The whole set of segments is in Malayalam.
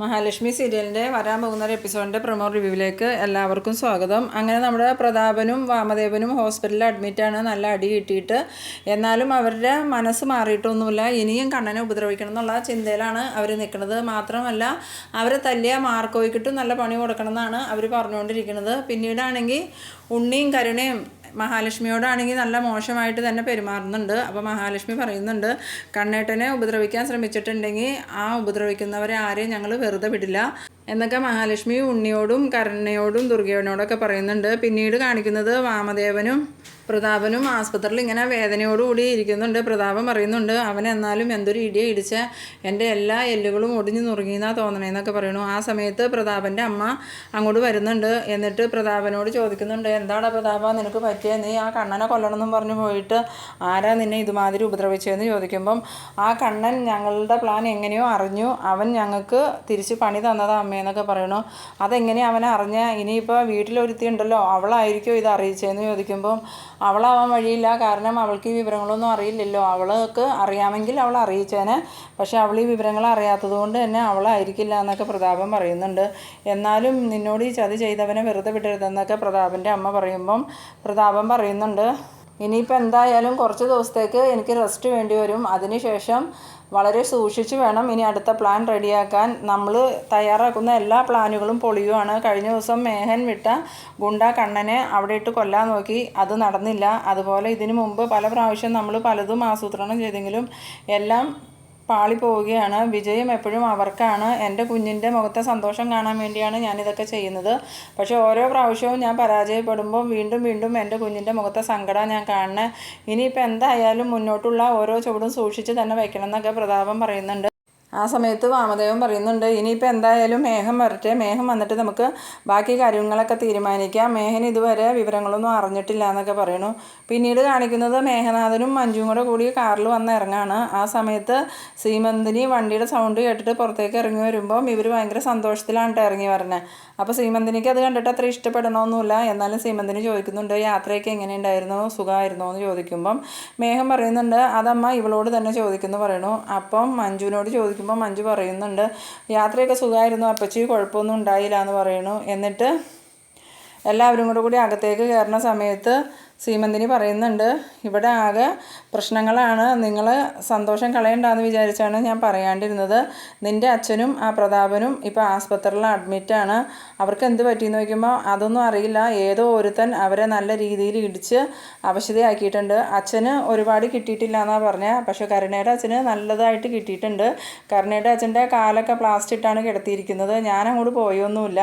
മഹാലക്ഷ്മി സീരിയലിന്റെ വരാൻ പോകുന്ന ഒരു എപ്പിസോഡിന്റെ പ്രൊമോ റിവ്യൂവിലേക്ക് എല്ലാവർക്കും സ്വാഗതം. അങ്ങനെ നമ്മുടെ പ്രതാപനും വാമദേവനും ഹോസ്പിറ്റലിൽ അഡ്മിറ്റാണ് നല്ല അടി കിട്ടിയിട്ട്. എന്നാലും അവരുടെ മനസ്സ് മാറിയിട്ടൊന്നുമില്ല. ഇനിയും കണ്ണനെ ഉപദ്രവിക്കണം എന്നുള്ള ചിന്തയിലാണ് അവർ നിൽക്കുന്നത്. മാത്രമല്ല അവരെ തല്ലിയ മാർക്കോയ്ക്കിട്ടും നല്ല പണി കൊടുക്കണം എന്നാണ് അവർ പറഞ്ഞുകൊണ്ടിരിക്കുന്നത്. പിന്നീടാണെങ്കിൽ ഉണ്ണിയും കരുണയും മഹാലക്ഷ്മിയോടാണെങ്കിൽ നല്ല മോശമായിട്ട് തന്നെ പെരുമാറുന്നുണ്ട്. അപ്പോൾ മഹാലക്ഷ്മി പറയുന്നുണ്ട് കണ്ണേട്ടനെ ഉപദ്രവിക്കാൻ ശ്രമിച്ചിട്ടുണ്ടെങ്കിൽ ആ ഉപദ്രവിക്കുന്നവരെ ആരെയും ഞങ്ങൾ വെറുതെ വിടില്ല. എന്നൊക്കെ മഹാലക്ഷ്മി ഉണ്ണിയോടും കരുണയോടും ദുർഗയോടൊക്കെ പറയുന്നുണ്ട്. പിന്നീട് കാണിക്കുന്നത് വാമദേവനും പ്രതാപനും ആസ്പത്രിയിൽ ഇങ്ങനെ വേദനയോടുകൂടി ഇരിക്കുന്നുണ്ട്. പ്രതാപം പറയുന്നുണ്ട് അവൻ എന്നാലും എന്തൊരു ഇടിയെ ഇടിച്ച എന്റെ എല്ലാ എല്ലുകളും ഒടിഞ്ഞു നുറുങ്ങിയെന്നാ തോന്നണേന്നൊക്കെ പറയണു ആ സമയത്ത് പ്രതാപന്റെ അമ്മ അങ്ങോട്ട് വരുന്നുണ്ട്. എന്നിട്ട് പ്രതാപനോട് ചോദിക്കുന്നുണ്ട് എന്താടാ പ്രതാപ നിനക്ക് പറ്റിയ നീ ആ കണ്ണനെ കൊല്ലണമെന്നും പറഞ്ഞു പോയിട്ട് ആരാ നിന്നെ ഇതുമാതിരി ഉപദ്രവിച്ചതെന്ന് ചോദിക്കുമ്പം ആ കണ്ണൻ ഞങ്ങളുടെ പ്ലാൻ എങ്ങനെയോ അറിഞ്ഞു. അവൻ ഞങ്ങൾക്ക് തിരിച്ച് പണി തന്നതാ അമ്മയെന്നൊക്കെ പറയണു അതെങ്ങനെയാണ് അവൻ അറിഞ്ഞ? ഇനിയിപ്പോൾ വീട്ടിലൊരുത്തി ഉണ്ടല്ലോ അവളായിരിക്കും ഇത് അറിയിച്ചതെന്ന് ചോദിക്കുമ്പം അവളാവാൻ വഴിയില്ല. കാരണം അവൾക്ക് ഈ വിവരങ്ങളൊന്നും അറിയില്ലല്ലോ. അവൾക്ക് അറിയാമെങ്കിൽ അവൾ അറിയിച്ചേനെ. പക്ഷെ അവൾ ഈ വിവരങ്ങൾ അറിയാത്തത് കൊണ്ട് തന്നെ അവളായിരിക്കില്ല എന്നൊക്കെ പ്രതാപം പറയുന്നുണ്ട്. എന്നാലും നിന്നോട് ഈ ചതി ചെയ്തവനെ വെറുതെ വിടരുതെന്നൊക്കെ പ്രതാപന്റെ അമ്മ പറയുമ്പം പ്രതാപൻ പറയുന്നുണ്ട്. ഇനിയിപ്പോൾ എന്തായാലും കുറച്ച് ദിവസത്തേക്ക് എനിക്ക് റെസ്റ്റ് വേണ്ടി വരും. അതിനുശേഷം വളരെ സൂക്ഷിച്ച് വേണം ഇനി അടുത്ത പ്ലാൻ റെഡിയാക്കാൻ നമ്മൾ തയ്യാറാക്കുന്ന എല്ലാ പ്ലാനുകളും പൊളിയുവാണ്. കഴിഞ്ഞ ദിവസം മേഹൻ വിട്ട ഗുണ്ട കണ്ണനെ അവിടെ ഇട്ട് കൊല്ലാൻ നോക്കി. അത് നടന്നില്ല. അതുപോലെ ഇതിനു മുമ്പ് പല പ്രാവശ്യം നമ്മൾ പലതും ആസൂത്രണം ചെയ്തെങ്കിലും എല്ലാം പാളി പോവുകയാണ് വിജയം എപ്പോഴും അവർക്കാണ്. എന്റെ കുഞ്ഞിന്റെ മുഖത്തെ സന്തോഷം കാണാൻ വേണ്ടിയാണ് ഞാനിതൊക്കെ ചെയ്യുന്നത്. പക്ഷേ ഓരോ പ്രാവശ്യവും ഞാൻ പരാജയപ്പെടുമ്പോൾ വീണ്ടും വീണ്ടും എന്റെ കുഞ്ഞിന്റെ മുഖത്തെ സങ്കടം ഞാൻ കാണുന്നത് ഇനിയിപ്പോൾ എന്തായാലും മുന്നോട്ടുള്ള ഓരോ ചുവടും സൂക്ഷിച്ച് തന്നെ വയ്ക്കണം എന്നൊക്കെ പ്രതാപം പറയുന്നുണ്ട്. ആ സമയത്ത് വാമദേവൻ പറയുന്നുണ്ട് ഇനിയിപ്പോൾ എന്തായാലും മേഘം വരട്ടെ. മേഘം വന്നിട്ട് നമുക്ക് ബാക്കി കാര്യങ്ങളൊക്കെ തീരുമാനിക്കാം. മേഘൻ ഇതുവരെ വിവരങ്ങളൊന്നും അറിഞ്ഞിട്ടില്ല എന്നൊക്കെ പറയണു പിന്നീട് കാണിക്കുന്നത് മേഘനാഥനും മഞ്ജുവും കൂടെ കൂടി കാറിൽ വന്ന് ഇറങ്ങാണ്. ആ സമയത്ത് സീമന്തിനി വണ്ടിയുടെ സൗണ്ട് കേട്ടിട്ട് പുറത്തേക്ക് ഇറങ്ങി വരുമ്പം ഇവർ ഭയങ്കര സന്തോഷത്തിലാണ് കേട്ടോ ഇറങ്ങി വരുന്നത് അപ്പോൾ സീമന്തിനിക്ക് അത് കണ്ടിട്ട് അത്ര ഇഷ്ടപ്പെടണമെന്നില്ല എന്നാലും സീമന്തിനി ചോദിക്കുന്നുണ്ട് യാത്രയൊക്കെ എങ്ങനെയുണ്ടായിരുന്നു? സുഖമായിരുന്നോ? എന്ന് ചോദിക്കുമ്പം മേഘം പറയുന്നുണ്ട് അതമ്മ ഇവളോട് തന്നെ ചോദിക്കുന്നു പറയണു അപ്പം മഞ്ജുവിനോട് ചോദിക്കുമ്പോൾ മഞ്ജു പറയുന്നുണ്ട് യാത്രയൊക്കെ സുഖമായിരുന്നു അപ്പച്ചി കുഴപ്പമൊന്നും ഉണ്ടായില്ല എന്ന് പറയുന്നു. എന്നിട്ട് എല്ലാവരും കൂടെ കൂടി അകത്തേക്ക് കയറുന്ന സമയത്ത് സീമന്തിനി പറയുന്നുണ്ട് ഇവിടെ ആകെ പ്രശ്നങ്ങളാണ്. നിങ്ങൾ സന്തോഷം കളയണ്ടെന്ന് വിചാരിച്ചാണ് ഞാൻ പറയാണ്ടിരുന്നത്. നിന്റെ അച്ഛനും ആ പ്രതാപനും ഇപ്പോൾ ആസ്പത്രിയിൽ അഡ്മിറ്റാണ്. അവർക്ക് എന്ത് പറ്റിയെന്ന് നോക്കുമ്പോൾ അതൊന്നും അറിയില്ല. ഏതോ ഒരുത്തൻ അവരെ നല്ല രീതിയിൽ ഇടിച്ച് അവശതയാക്കിയിട്ടുണ്ട്. അച്ഛന് ഒരുപാട് കിട്ടിയിട്ടില്ല എന്നാണ് പറഞ്ഞത് പക്ഷേ കരുണയുടെ അച്ഛന് നല്ലതായിട്ട് കിട്ടിയിട്ടുണ്ട്. കരുണയുടെ അച്ഛന്റെ കാലൊക്കെ പ്ലാസ്റ്റ് ഇട്ടാണ് കിടത്തിയിരിക്കുന്നത്. ഞാൻ അങ്ങോട്ട് പോയൊന്നുമില്ല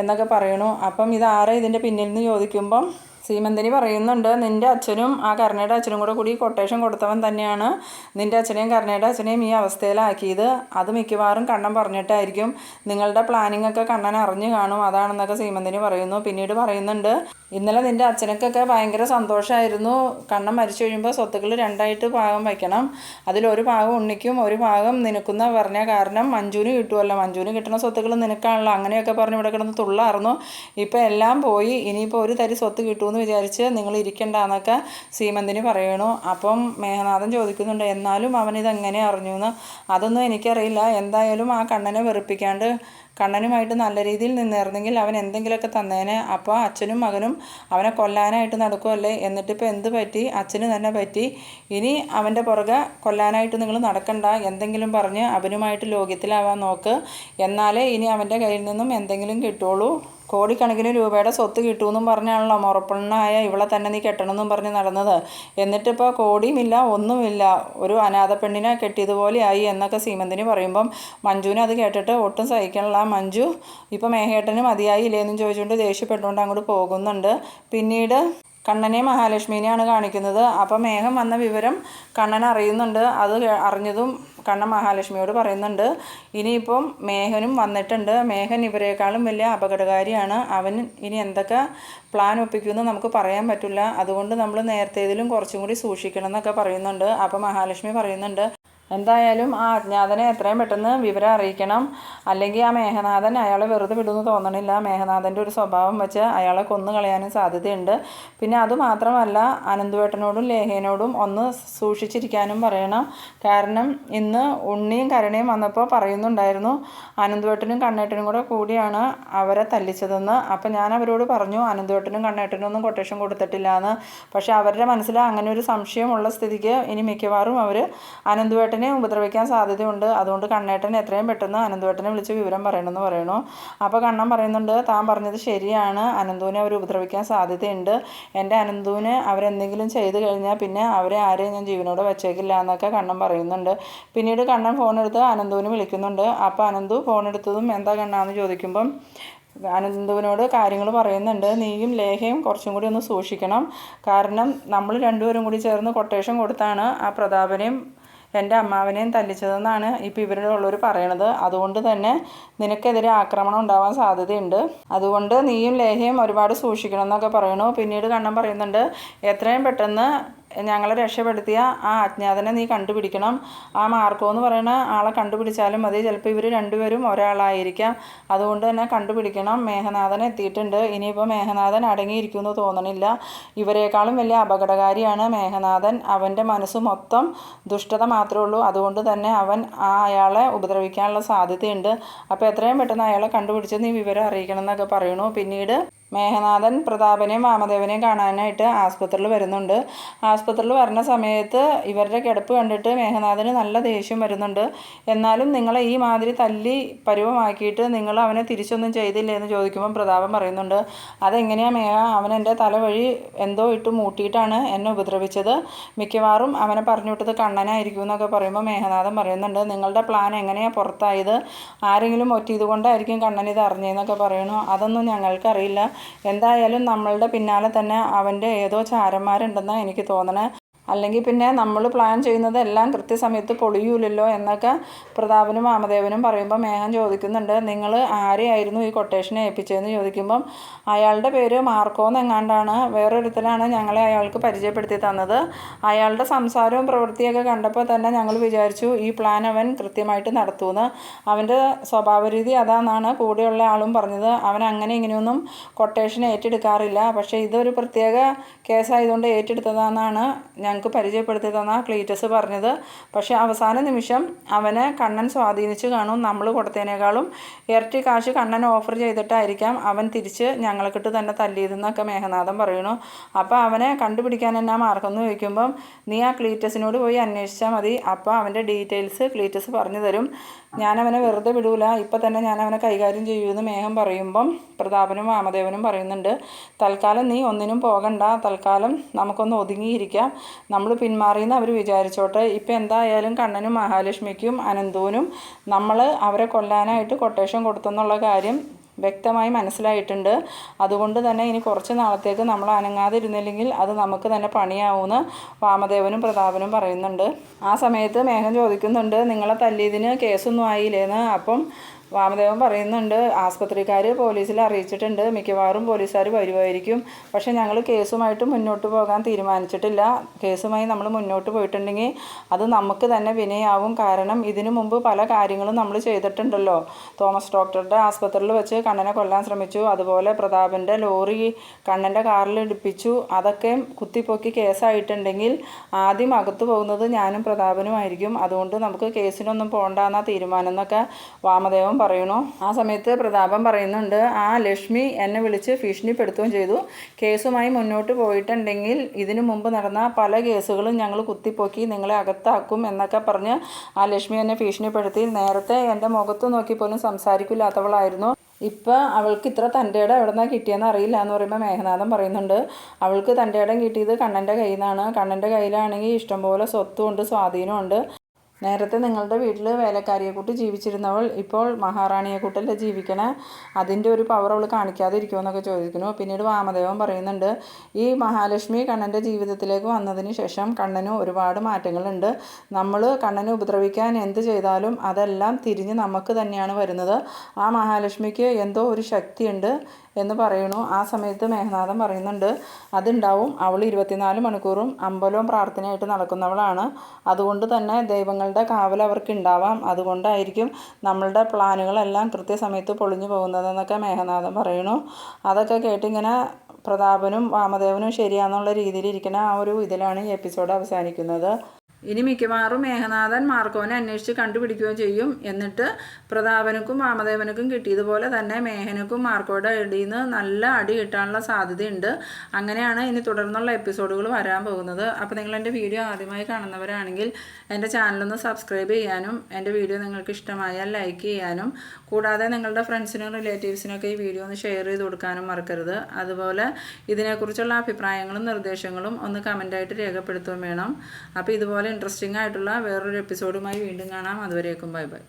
എന്നൊക്കെ പറയണു. അപ്പം ഇതാരാ ഇതിന്റെ പിന്നിൽ നിന്ന് ചോദിക്കുമ്പം സീമന്തിനി പറയുന്നുണ്ട് നിന്റെ അച്ഛനും ആ കരുണയുടെ അച്ഛനും കൂടെ കൂടി കൊട്ടേഷൻ കൊടുത്തവൻ തന്നെയാണ്. നിന്റെ അച്ഛനെയും കരുണയുടെ അച്ഛനെയും ഈ അവസ്ഥയിലാക്കിയത്. അത് മിക്കവാറും കണ്ണൻ പറഞ്ഞിട്ടായിരിക്കും. നിങ്ങളുടെ പ്ലാനിംഗ് ഒക്കെ കണ്ണൻ അറിഞ്ഞു കാണും. അതാണെന്നൊക്കെ സീമന്തിനി പറയുന്നു. പിന്നീട് പറയുന്നുണ്ട് ഇന്നലെ നിന്റെ അച്ഛനക്കൊക്കെ ഭയങ്കര സന്തോഷമായിരുന്നു കണ്ണൻ മരിച്ചു കഴിയുമ്പോൾ സ്വത്തുക്കൾ രണ്ടായിട്ട് ഭാഗം വയ്ക്കണം. അതിലൊരു ഭാഗം ഉണ്ണിക്കും ഒരു ഭാഗം നിനക്കുന്ന പറഞ്ഞ കാരണം മഞ്ജുവിന് കിട്ടുമല്ലോ മഞ്ജുവിന് കിട്ടുന്ന സ്വത്തുക്കൾ നിനക്കാണല്ലോ. അങ്ങനെയൊക്കെ പറഞ്ഞ് ഇവിടെ കിടന്ന് തുള്ളായിരുന്നു ഇപ്പോൾ എല്ലാം പോയി. ഇനിയിപ്പോൾ ഒരു തരി സ്വത്ത് കിട്ടുമെന്ന് വിചാരിച്ച് നിങ്ങൾ ഇരിക്കണ്ട എന്നൊക്കെ സീമന്തിന് പറയണു. അപ്പം മേഘനാഥൻ ചോദിക്കുന്നുണ്ട് എന്നാലും അവനിതെങ്ങനെ അറിഞ്ഞു എന്ന് അതൊന്നും എനിക്കറിയില്ല. എന്തായാലും ആ കണ്ണനെ വെറുപ്പിക്കാണ്ട് കണ്ണനുമായിട്ട് നല്ല രീതിയിൽ നിന്നിരുന്നെങ്കിൽ അവൻ എന്തെങ്കിലുമൊക്കെ തന്നേനെ. അപ്പോൾ അച്ഛനും മകനും അവനെ കൊല്ലാനായിട്ട് നടക്കുമല്ലേ എന്നിട്ടിപ്പോൾ എന്ത് പറ്റി? അച്ഛന് തന്നെ പറ്റി. ഇനി അവന്റെ പുറകെ കൊല്ലാനായിട്ട് നിങ്ങൾ നടക്കണ്ട. എന്തെങ്കിലും പറഞ്ഞ് അവനുമായിട്ട് ലോക്യത്തിലാവാൻ നോക്ക്. എന്നാലേ ഇനി അവന്റെ കയ്യിൽ നിന്നും എന്തെങ്കിലും കിട്ടുള്ളൂ. കോടിക്കണക്കിന് രൂപയുടെ സ്വത്ത് കിട്ടുമെന്നും പറഞ്ഞാണല്ലോ മുറപ്പെണ്ണായ ഇവളെ തന്നെ നീ കെട്ടണമെന്നും പറഞ്ഞ് നടന്നത്. എന്നിട്ടിപ്പോൾ കോടിയുമില്ല ഒന്നുമില്ല. ഒരു അനാഥ പെണ്ണിനെ കെട്ടിയതുപോലെയായി എന്നൊക്കെ സീമന്തിന് പറയുമ്പം മഞ്ജുവിനെ അത് കേട്ടിട്ട് ഒട്ടും സഹിക്കണില്ല. മഞ്ജു ഇപ്പം മേഹേട്ടന് മതിയായില്ലേ എന്നും ചോദിച്ചുകൊണ്ട് ദേഷ്യപ്പെട്ടുകൊണ്ട് അങ്ങോട്ട് പോകുന്നുണ്ട്. പിന്നീട് കണ്ണനെ മഹാലക്ഷ്മിനെയാണ് കാണിക്കുന്നത്. അപ്പം മേഘം വന്ന വിവരം കണ്ണൻ അറിയുന്നുണ്ട്. അത് അറിഞ്ഞതും കണ്ണൻ മഹാലക്ഷ്മിയോട് പറയുന്നുണ്ട്. ഇനിയിപ്പം മേഘനും വന്നിട്ടുണ്ട്. മേഘൻ ഇവരെക്കാളും വലിയ അപകടകാരിയാണ്. അവൻ ഇനി എന്തൊക്കെ പ്ലാൻ ഒപ്പിക്കുമെന്ന് നമുക്ക് പറയാൻ പറ്റില്ല. അതുകൊണ്ട് നമ്മൾ നേരത്തേതിലും കുറച്ചും കൂടി സൂക്ഷിക്കണം എന്നൊക്കെ പറയുന്നുണ്ട്. അപ്പം മഹാലക്ഷ്മി പറയുന്നുണ്ട്. എന്തായാലും ആ അജ്ഞാതനെ എത്രയും പെട്ടെന്ന് വിവരം അറിയിക്കണം. അല്ലെങ്കിൽ ആ മേഘനാഥൻ അയാളെ വെറുതെ വിടുമെന്ന് തോന്നണില്ല. മേഘനാഥന്റെ ഒരു സ്വഭാവം വെച്ച് അയാളെ കൊന്നു കളയാനും സാധ്യതയുണ്ട്. പിന്നെ അതുമാത്രമല്ല അനന്തുവേട്ടനോടും ലേഹേനോടും ഒന്ന് സൂക്ഷിച്ചിരിക്കാനും പറയണം. കാരണം ഇന്ന് ഉണ്ണിയും കരുണയും വന്നപ്പോൾ പറയുന്നുണ്ടായിരുന്നു അനന്തുവേട്ടനും കണ്ണേട്ടനും കൂടെ കൂടിയാണ് അവരെ തല്ലിച്ചതെന്ന്. അപ്പം ഞാൻ അവരോട് പറഞ്ഞു അനന്തുവേട്ടനും കണ്ണേട്ടനും ഒന്നും കൊട്ടേഷൻ കൊടുത്തിട്ടില്ല എന്ന് പക്ഷേ അവരുടെ മനസ്സിൽ അങ്ങനെ ഒരു സംശയമുള്ള സ്ഥിതിക്ക് ഇനി മിക്കവാറും അവർ അനന്തുവേട്ടനെ ഉപദ്രവിക്കാൻ സാധ്യതയുണ്ട്. അതുകൊണ്ട് കണ്ണേട്ടൻ എത്രയും പെട്ടെന്ന് അനന്തുവേട്ടനെ വിളിച്ച് വിവരം പറയണമെന്ന് പറയണു. അപ്പോൾ കണ്ണൻ പറയുന്നുണ്ട് താൻ പറഞ്ഞത് ശരിയാണ്. അനന്തുവിനെ അവർ ഉപദ്രവിക്കാൻ സാധ്യതയുണ്ട്. എന്റെ അനന്തുവിന് അവരെന്തെങ്കിലും ചെയ്തു കഴിഞ്ഞാൽ പിന്നെ അവരെ ആരെയും ഞാൻ ജീവനോട് വെച്ചേക്കില്ല എന്നൊക്കെ കണ്ണൻ പറയുന്നുണ്ട്. പിന്നീട് കണ്ണൻ ഫോൺ എടുത്ത് അനന്തുവിന് വിളിക്കുന്നുണ്ട്. അപ്പോൾ അനന്തു ഫോൺ എടുത്തതും എന്താ കണ്ണാന്ന് ചോദിക്കുമ്പം അനന്തുവിനോട് കാര്യങ്ങൾ പറയുന്നുണ്ട്. നീയും ലേഖയും കുറച്ചും കൂടി ഒന്ന് സൂക്ഷിക്കണം. കാരണം നമ്മൾ രണ്ടുപേരും കൂടി ചേർന്ന് കൊട്ടേഷൻ കൊടുത്താണ് ആ പ്രതാപനെയും എന്റെ അമ്മാവനെയും തല്ലിച്ചതെന്നാണ് ഇപ്പോൾ ഇവരുടെ ഉള്ളവർ പറയണത്. അതുകൊണ്ട് തന്നെ നിനക്കെതിരെ ആക്രമണം ഉണ്ടാവാൻ സാധ്യതയുണ്ട്. അതുകൊണ്ട് നീയും ലേഹയും ഒരുപാട് സൂക്ഷിക്കണം എന്നൊക്കെ പറയണു പിന്നീട് കണ്ണൻ പറയുന്നുണ്ട് എത്രയും പെട്ടെന്ന് ഞങ്ങളെ രക്ഷപ്പെടുത്തിയ ആ അജ്ഞാതനെ നീ കണ്ടുപിടിക്കണം. ആ മാർക്കോ എന്ന് പറയുന്ന ആളെ കണ്ടുപിടിച്ചാലും മതി. ചിലപ്പോൾ ഇവർ രണ്ടുപേരും ഒരാളായിരിക്കാം. അതുകൊണ്ട് തന്നെ കണ്ടുപിടിക്കണം. മേഘനാഥൻ എത്തിയിട്ടുണ്ട്. ഇനിയിപ്പോൾ മേഘനാഥൻ അടങ്ങിയിരിക്കുമെന്ന് തോന്നണില്ല. ഇവരെക്കാളും വലിയ അപകടകാരിയാണ് മേഘനാഥൻ. അവന്റെ മനസ്സ് മൊത്തം ദുഷ്ടത മാത്രമേ ഉള്ളൂ. അതുകൊണ്ട് തന്നെ അവൻ ആ അയാളെ ഉപദ്രവിക്കാനുള്ള സാധ്യതയുണ്ട്. അപ്പോൾ എത്രയും പെട്ടെന്ന് അയാളെ കണ്ടുപിടിച്ച് നീ വിവരം അറിയിക്കണം എന്നൊക്കെ പറയണു പിന്നീട് മേഘനാഥൻ പ്രതാപനെയും വാമദേവനെയും കാണാനായിട്ട് ആസ്പത്രിയിൽ വരുന്നുണ്ട്. ആസ്പത്രിയിൽ വരുന്ന സമയത്ത് ഇവരുടെ കിടപ്പ് കണ്ടിട്ട് മേഘനാഥന് നല്ല ദേഷ്യം വരുന്നുണ്ട്. എന്നാലും നിങ്ങളെ ഈ മാതിരി തല്ലി പരുവമാക്കിയിട്ട് നിങ്ങൾ അവനെ തിരിച്ചൊന്നും ചെയ്തില്ലേ എന്ന് ചോദിക്കുമ്പോൾ പ്രതാപൻ പറയുന്നുണ്ട്. അതെങ്ങനെയാ മേഘ അവൻ എന്റെ തല വഴി എന്തോ ഇട്ട് മൂട്ടിയിട്ടാണ് എന്നെ ഉപദ്രവിച്ചത്. മിക്കവാറും അവനെ പറഞ്ഞു വിട്ടത് കണ്ണനായിരിക്കും എന്നൊക്കെ പറയുമ്പോൾ മേഘനാഥൻ പറയുന്നുണ്ട്. നിങ്ങളുടെ പ്ലാൻ എങ്ങനെയാണ് പുറത്തായത്? ആരെങ്കിലും ഒറ്റ ഇതുകൊണ്ടായിരിക്കും കണ്ണൻ ഇത് അറിഞ്ഞതെന്നൊക്കെ പറയണു അതൊന്നും ഞങ്ങൾക്കറിയില്ല. എന്തായാലും നമ്മളുടെ പിന്നാലെ തന്നെ അവന്റെ ഏതോ ചാരന്മാരുണ്ടെന്നാണ് എനിക്ക് തോന്നണേ. അല്ലെങ്കിൽ പിന്നെ നമ്മൾ പ്ലാൻ ചെയ്യുന്നതെല്ലാം കൃത്യസമയത്ത് പൊളിയൂലല്ലോ എന്നൊക്കെ പ്രതാപനും വാമദേവനും പറയുമ്പോൾ മേഘം ചോദിക്കുന്നുണ്ട്. നിങ്ങൾ ആരെയായിരുന്നു ഈ കൊട്ടേഷനെ ഏൽപ്പിച്ചതെന്ന് ചോദിക്കുമ്പം അയാളുടെ പേര് മാർക്കോ എന്നെങ്ങാണ്ടാണ്. വേറൊരുത്തരാണ് ഞങ്ങളെ അയാൾക്ക് പരിചയപ്പെടുത്തി തന്നത്. അയാളുടെ സംസാരവും പ്രവൃത്തിയൊക്കെ കണ്ടപ്പോൾ തന്നെ ഞങ്ങൾ വിചാരിച്ചു ഈ പ്ലാൻ അവൻ കൃത്യമായിട്ട് നടത്തുമെന്ന് അവന്റെ സ്വഭാവരീതി അതാണെന്നാണ് കൂടെയുള്ള ആളും പറഞ്ഞത്. അവൻ അങ്ങനെ ഇങ്ങനെയൊന്നും കൊട്ടേഷൻ ഏറ്റെടുക്കാറില്ല. പക്ഷേ ഇതൊരു പ്രത്യേക കേസായതുകൊണ്ട് ഏറ്റെടുത്തതാണെന്നാണ് ഞങ്ങൾക്ക് പരിചയപ്പെടുത്തി തന്ന ക്ലീറ്റസ് പറഞ്ഞത്. പക്ഷേ അവസാന നിമിഷം അവനെ കണ്ണൻ സ്വാധീനിച്ച് കാണും. നമ്മൾ കൊടുത്തതിനേക്കാളും ഇരട്ടി കാശ് കണ്ണൻ ഓഫർ ചെയ്തിട്ടായിരിക്കാം അവൻ തിരിച്ച് ഞങ്ങൾക്കിട്ട് തന്നെ തല്ലിയതെന്നൊക്കെ മേഘനാഥൻ പറയുന്നു. അപ്പോൾ അവനെ കണ്ടുപിടിക്കാൻ എന്നാ മാർഗം എന്ന് ചോദിക്കുമ്പം നീ ആ ക്ലീറ്റസിനോട് പോയി അന്വേഷിച്ചാൽ മതി. അപ്പോൾ അവന്റെ ഡീറ്റെയിൽസ് ക്ലീറ്റസ് പറഞ്ഞു തരും. ഞാനവനെ വെറുതെ വിടൂല. ഇപ്പം തന്നെ ഞാൻ അവനെ കൈകാര്യം ചെയ്യുമെന്ന് മേഘം പറയുമ്പം പ്രതാപനും വാമദേവനും പറയുന്നുണ്ട്. തൽക്കാലം നീ ഒന്നിനും പോകണ്ട. തൽക്കാലം നമുക്കൊന്ന് ഒതുങ്ങിയിരിക്കാം. നമ്മൾ പിന്മാറിയെന്ന് അവർ വിചാരിച്ചോട്ടെ. ഇപ്പം എന്തായാലും കണ്ണനും മഹാലക്ഷ്മിക്കും അനന്തുവിനും നമ്മൾ അവരെ കൊല്ലാനായിട്ട് കൊട്ടേഷൻ കൊടുത്തെന്നുള്ള കാര്യം വ്യക്തമായി മനസ്സിലായിട്ടുണ്ട്. അതുകൊണ്ട് തന്നെ ഇനി കുറച്ച് നാളത്തേക്ക് നമ്മൾ അനങ്ങാതിരുന്നില്ലെങ്കിൽ അത് നമുക്ക് തന്നെ പണിയാവുമെന്ന് വാമദേവനും പ്രതാപനും പറയുന്നുണ്ട്. ആ സമയത്ത് മേഘം ചോദിക്കുന്നുണ്ട് നിങ്ങളെ തല്ലിയതിന് കേസൊന്നും ആയില്ലേന്ന്? അപ്പം വാമദേവൻ പറയുന്നുണ്ട് ആസ്പത്രിക്കാർ പോലീസിൽ അറിയിച്ചിട്ടുണ്ട് മിക്കവാറും പോലീസുകാർ വരുമായിരിക്കും. പക്ഷേ ഞങ്ങൾ കേസുമായിട്ട് മുന്നോട്ട് പോകാൻ തീരുമാനിച്ചിട്ടില്ല. കേസുമായി നമ്മൾ മുന്നോട്ട് പോയിട്ടുണ്ടെങ്കിൽ അത് നമുക്ക് തന്നെ വിനയാവും. കാരണം ഇതിനു മുമ്പ് പല കാര്യങ്ങളും നമ്മൾ ചെയ്തിട്ടുണ്ടല്ലോ. തോമസ് ഡോക്ടറുടെ ആസ്പത്രിയിൽ വെച്ച് കണ്ണനെ കൊല്ലാൻ ശ്രമിച്ചു. അതുപോലെ പ്രതാപന്റെ ലോറി കണ്ണന്റെ കാറിൽ ഇടിപ്പിച്ചു. അതൊക്കെ കുത്തിപ്പൊക്കി കേസായിട്ടുണ്ടെങ്കിൽ ആദ്യം അകത്തു പോകുന്നത് ഞാനും പ്രതാപനുമായിരിക്കും. അതുകൊണ്ട് നമുക്ക് കേസിനൊന്നും പോകണ്ടെന്ന തീരുമാനം എന്നൊക്കെ വാമദേവൻ പറയണു ആ സമയത്ത് പ്രതാപം പറയുന്നുണ്ട് ആ ലക്ഷ്മി എന്നെ വിളിച്ച് ഭീഷണിപ്പെടുത്തുകയും ചെയ്തു. കേസുമായി മുന്നോട്ട് പോയിട്ടുണ്ടെങ്കിൽ ഇതിനു മുമ്പ് നടന്ന പല കേസുകളും ഞങ്ങൾ കുത്തിപ്പോക്കി നിങ്ങളെ അകത്താക്കും എന്നൊക്കെ പറഞ്ഞ് ആ ലക്ഷ്മി എന്നെ ഭീഷണിപ്പെടുത്തി. നേരത്തെ എന്റെ മുഖത്ത് നോക്കി പോലും സംസാരിക്കില്ലാത്തവളായിരുന്നു. ഇപ്പം അവൾക്ക് ഇത്ര തന്റെ ഇടം എവിടെ നിന്നാണ് കിട്ടിയെന്ന് അറിയില്ല എന്ന് പറയുമ്പോൾ മേഘനാഥൻ പറയുന്നുണ്ട്. അവൾക്ക് തന്റെ ഇടം കിട്ടിയത് കണ്ണന്റെ കയ്യിൽ നിന്നാണ് കണ്ണന്റെ കയ്യിലാണെങ്കിൽ ഇഷ്ടംപോലെ സ്വത്തുമുണ്ട് സ്വാധീനമുണ്ട് നേരത്തെ നിങ്ങളുടെ വീട്ടിൽ വേലക്കാരിയെ കൂട്ടി ജീവിച്ചിരുന്നവൾ ഇപ്പോൾ മഹാറാണിയെ കൂട്ടല്ലേ ജീവിക്കണേ? അതിന്റെ ഒരു പവർ അവൾ കാണിക്കാതെ ഇരിക്കുമെന്നൊക്കെ ചോദിക്കുന്നു. പിന്നീട് വാമദേവൻ പറയുന്നുണ്ട് ഈ മഹാലക്ഷ്മി കണ്ണന്റെ ജീവിതത്തിലേക്ക് വന്നതിന് ശേഷം കണ്ണന് ഒരുപാട് മാറ്റങ്ങളുണ്ട്. നമ്മൾ കണ്ണനെ ഉപദ്രവിക്കാൻ എന്ത് ചെയ്താലും അതെല്ലാം തിരിഞ്ഞ് നമുക്ക് തന്നെയാണ് വരുന്നത്. ആ മഹാലക്ഷ്മിക്ക് എന്തോ ഒരു ശക്തിയുണ്ട്. എന്ന് പറയണു ആ സമയത്ത് മേഘനാഥൻ പറയുന്നുണ്ട് അതുണ്ടാവും. അവൾ ഇരുപത്തിനാല് മണിക്കൂറും അമ്പലവും പ്രാർത്ഥനയായിട്ട് നടക്കുന്നവളാണ്. അതുകൊണ്ട് തന്നെ ദൈവങ്ങളുടെ കാവൽ അവർക്ക് ഉണ്ടാവാം. അതുകൊണ്ടായിരിക്കും നമ്മളുടെ പ്ലാനുകളെല്ലാം കൃത്യസമയത്ത് പൊളിഞ്ഞു പോകുന്നതെന്നൊക്കെ മേഘനാഥൻ പറയണു അതൊക്കെ കേട്ടിങ്ങനെ പ്രതാപനും വാമദേവനും ശരിയാന്നുള്ള രീതിയിൽ ഇരിക്കുന്ന ആ ഒരു ഇതിലാണ് ഈ എപ്പിസോഡ് അവസാനിക്കുന്നത്. ഇനി മിക്കവാറും മേഘനാഥൻ മാർക്കോനെ അന്വേഷിച്ച് കണ്ടുപിടിക്കുകയും ചെയ്യും. എന്നിട്ട് പ്രതാപനക്കും വാമദേവനക്കും കിട്ടിയതുപോലെ തന്നെ മേഘനക്കും മാർക്കോയുടെ അടിയിൽ നിന്ന് നല്ല അടി കിട്ടാനുള്ള സാധ്യതയുണ്ട്. അങ്ങനെയാണ് ഇനി തുടർന്നുള്ള എപ്പിസോഡുകൾ വരാൻ പോകുന്നത്. അപ്പോൾ നിങ്ങൾ എന്റെ വീഡിയോ ആദ്യമായി കാണുന്നവരാണെങ്കിൽ എന്റെ ചാനലൊന്ന് സബ്സ്ക്രൈബ് ചെയ്യാനും എന്റെ വീഡിയോ നിങ്ങൾക്ക് ഇഷ്ടമായാൽ ലൈക്ക് ചെയ്യാനും കൂടാതെ നിങ്ങളുടെ ഫ്രണ്ട്സിനും റിലേറ്റീവ്സിനൊക്കെ ഈ വീഡിയോ ഒന്ന് ഷെയർ ചെയ്ത് കൊടുക്കാനും മറക്കരുത്. അതുപോലെ ഇതിനെക്കുറിച്ചുള്ള അഭിപ്രായങ്ങളും നിർദ്ദേശങ്ങളും ഒന്ന് കമന്റായിട്ട് രേഖപ്പെടുത്തുകയും വേണം. അപ്പോൾ ഇതുപോലെ ഇൻട്രസ്റ്റിംഗ് ആയിട്ടുള്ള വേറൊരു എപ്പിസോഡുമായി വീണ്ടും കാണാം. അതുവരേക്കും ബൈ ബൈ.